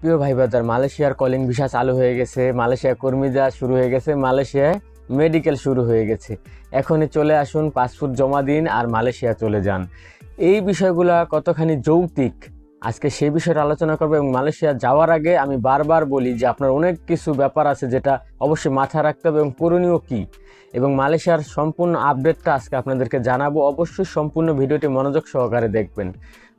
প্রিয় ভাই বাজার মালয়েশিয়ার কলিং ভিসা চালু হয়ে গেছে মালয়েশিয়া কর্মী যা শুরু হয়ে গেছে মালয়েশিয়ায় মেডিকেল শুরু হয়ে গেছে। এখনই চলে আসুন, পাসপোর্ট জমা দিন আর মালয়েশিয়া চলে যান। এই বিষয়গুলো কতখানি যৌক্তিক আজকে সেই বিষয়টা আলোচনা করব এবং মালয়েশিয়া যাওয়ার আগে আমি বারবার বলি যে আপনার অনেক কিছু ব্যাপার আছে যেটা অবশ্যই মাথায় রাখতে হবে এবং করণীয় কী? এবং মালয়েশিয়ার সম্পূর্ণ আপডেটটা আজকে আপনাদেরকে জানাব। অবশ্যই সম্পূর্ণ ভিডিওটি মনোযোগ সহকারে দেখবেন।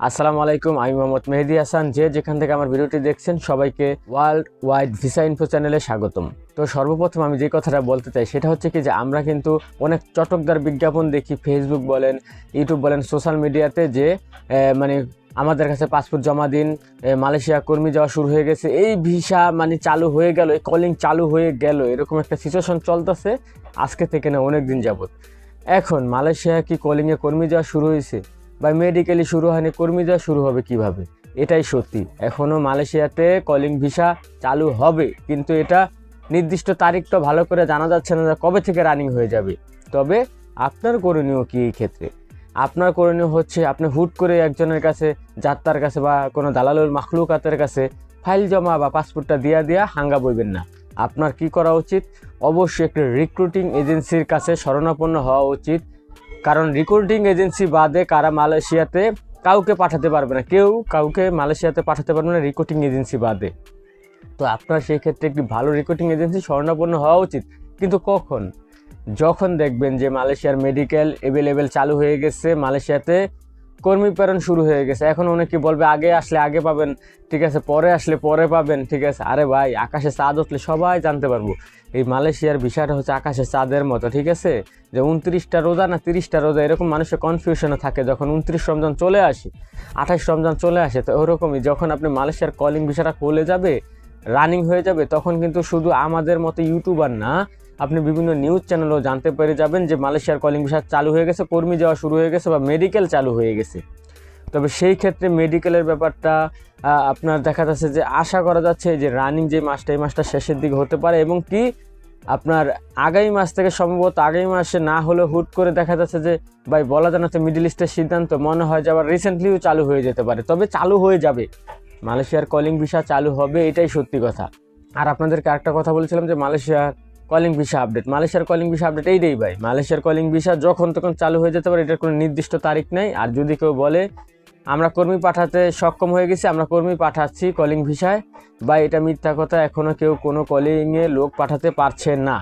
আসসালামু আলাইকুম, আমি মোহাম্মদ মেহেদি হাসান। যে যেখান থেকে আমার ভিডিওটি দেখছেন, সবাইকে ওয়ার্ল্ড ওয়াইড ভিসা ইনফো চ্যানেলে স্বাগতম। তো সর্বপ্রথম আমি যে কথাটা বলতে চাই, সেটা হচ্ছে কি যে আমরা কিন্তু অনেক চটকদার বিজ্ঞাপন দেখি ফেসবুক বলেন ইউটিউব বলেন সোশ্যাল মিডিয়াতে যে মানে আমাদের কাছে পাসপোর্ট জমা দিন মালয়েশিয়া কর্মী যাওয়া শুরু হয়ে গেছে। এই ভিসা মানে চালু হয়ে গেল, এই কলিং চালু হয়ে গেল, এরকম একটা সিচুয়েশন চলতেছে। আজকে থেকে না অনেক দিন যাবত এখন মালয়েশিয়া কি কলিংয়ে কর্মী যাওয়া শুরু হয়েছে? বা মেডিকেলি শুরু হয়নি, কর্মী যাওয়া শুরু হবে কীভাবে? এটাই সত্যি। এখনও মালয়েশিয়াতে কলিং ভিসা চালু হবে, কিন্তু এটা নির্দিষ্ট তারিখটা ভালো করে জানা যাচ্ছে না কবে থেকে রানিং হয়ে যাবে। তবে আপনার করণীয় কি এই ক্ষেত্রে? আপনার করণীয় হচ্ছে আপনি হুট করে একজনের কাছে, যাত্রার কাছে বা কোনো দালালুল মাখলুকাতের কাছে ফাইল জমা বা পাসপোর্টটা দিয়া দিয়া হাঙ্গা বইবেন না। আপনার কি করা উচিত? অবশ্যই একটি রিক্রুটিং এজেন্সির কাছে শরণাপন্ন হওয়া উচিত। কারণ রিক্রুটিং এজেন্সি বাদে কারা মালয়েশিয়াতে কাউকে পাঠাতে পারবে না। কেউ কাউকে মালয়েশিয়াতে পাঠাতে পারবে না রিক্রুটিং এজেন্সি বাদে। তো আপনার সেই ক্ষেত্রে একটি ভালো রিক্রুটিং এজেন্সি শরণাপন্ন হওয়া উচিত। কিন্তু কখন? যখন দেখবেন যে মালয়েশিয়ার মেডিকেল অ্যাভেলেবেল চালু হয়ে গেছে, মালয়েশিয়াতে কর্মী প্রেরণ শুরু হয়ে গেছে। এখন অনেকে বলবে, আগে আসলে আগে পাবেন, ঠিক আছে, পরে আসলে পরে পাবেন, ঠিক আছে। আরে ভাই, আকাশে চাঁদ উঠলে সবাই জানতে পারব। এই মালয়েশিয়ার বিষয়টা হচ্ছে আকাশে চাঁদের মতো, ঠিক আছে? যে উনত্রিশটা রোজা না তিরিশটা রোজা, এরকম মানুষের কনফিউশনে থাকে যখন উনত্রিশ রমজান চলে আসে, আঠাশ রমজান চলে আসে, তো ওরকমই যখন আপনি মালয়েশিয়ার কলিং ভিসাটা খুলে যাবে রানিং হয়ে যাবে, তখন কিন্তু শুধু আমাদের মতো ইউটিউবার না আপনি বিভিন্ন নিউজ চ্যানেলও জানতে পেরে যাবেন যে মালয়েশিয়ার কলিং ভিসা চালু হয়ে গেছে, কর্মী যাওয়া শুরু হয়ে গেছে বা মেডিকেল চালু হয়ে গেছে। তবে সেই ক্ষেত্রে মেডিকেলের ব্যাপারটা আপনার দেখা যাচ্ছে যে আশা করা যাচ্ছে যে রানিং যে মাসটা, এই মাসটা শেষের দিকে হতে পারে এবং কি আপনার আগামী মাস থেকে সম্ভবত আগামী মাসে না হলে হুট করে দেখা যাচ্ছে যে, ভাই বলা জানাচ্ছে মিডল ইস্টের সিদ্ধান্ত, মনে হয় যে আবার রিসেন্টলিও চালু হয়ে যেতে পারে। তবে চালু হয়ে যাবে। মালয়েশিয়ার কলিং ভিসা চালু হবে, এটাই সত্যি কথা। আর আপনাদেরকে একটা কথা বলেছিলাম যে মালয়েশিয়ার কলিং ভিসা আপডেট মালয়েশিয়ার কলিং ভিসা আপডেট এইটাই ভাই। মালয়েশিয়ার কলিং ভিসা যখন তখন চালু হয়ে যেতে পারে, এটার কোনো নির্দিষ্ট তারিখ নেই। আর যদি কেউ বলে, আমরা কর্মী পাঠাতে সক্ষম হয়ে গেছি, আমরা কর্মী পাঠাচ্ছি কলিং ভিসায় বা এটা মিথ্যা কথা এখনও কেউ কোনো কলিংয়ে লোক পাঠাতে পারছে না।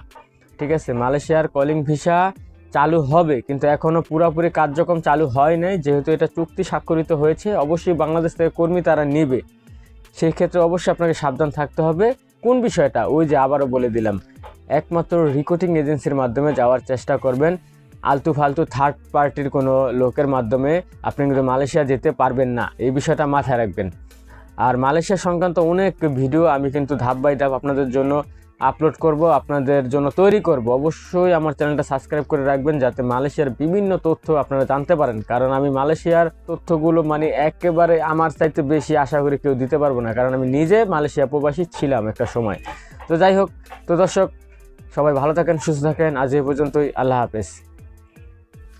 ঠিক আছে, মালয়েশিয়ার কলিং ভিসা চালু হবে, কিন্তু এখনও পুরোপুরি কার্যক্রম চালু হয় নাই। যেহেতু এটা চুক্তি স্বাক্ষরিত হয়েছে, অবশ্যই বাংলাদেশ থেকে কর্মী তারা নেবে। সেই ক্ষেত্রে অবশ্যই আপনাকে সাবধান থাকতে হবে। কোন বিষয়টা? ওই যে আবারও বলে দিলাম একমাত্র রিক্রুটিং এজেন্সির মাধ্যমে যাওয়ার চেষ্টা করবেন। আলতু ফালতু থার্ড পার্টির কোনো লোকের মাধ্যমে আপনি কিন্তু মালয়েশিয়া যেতে পারবেন না। এই বিষয়টা মাথায় রাখবেন। আর মালয়েশিয়া সংক্রান্ত অনেক ভিডিও আমি কিন্তু ধাপ বাই ধাপ আপনাদের জন্য আপলোড করব, আপনাদের জন্য তৈরি করব। অবশ্যই আমার চ্যানেলটা সাবস্ক্রাইব করে রাখবেন যাতে মালয়েশিয়ার বিভিন্ন তথ্য আপনারা জানতে পারেন। কারণ আমি মালয়েশিয়ার তথ্যগুলো মানে একেবারে আমার চাইতে বেশি আশা করি কেউ দিতে পারব না। কারণ আমি নিজে মালয়েশিয়া প্রবাসী ছিলাম একটা সময়। তো যাই হোক, তো দর্শক সবাই ভালো থাকেন সুস্থ থাকেন। আজ এই পর্যন্তই আল্লাহ হাফেজ।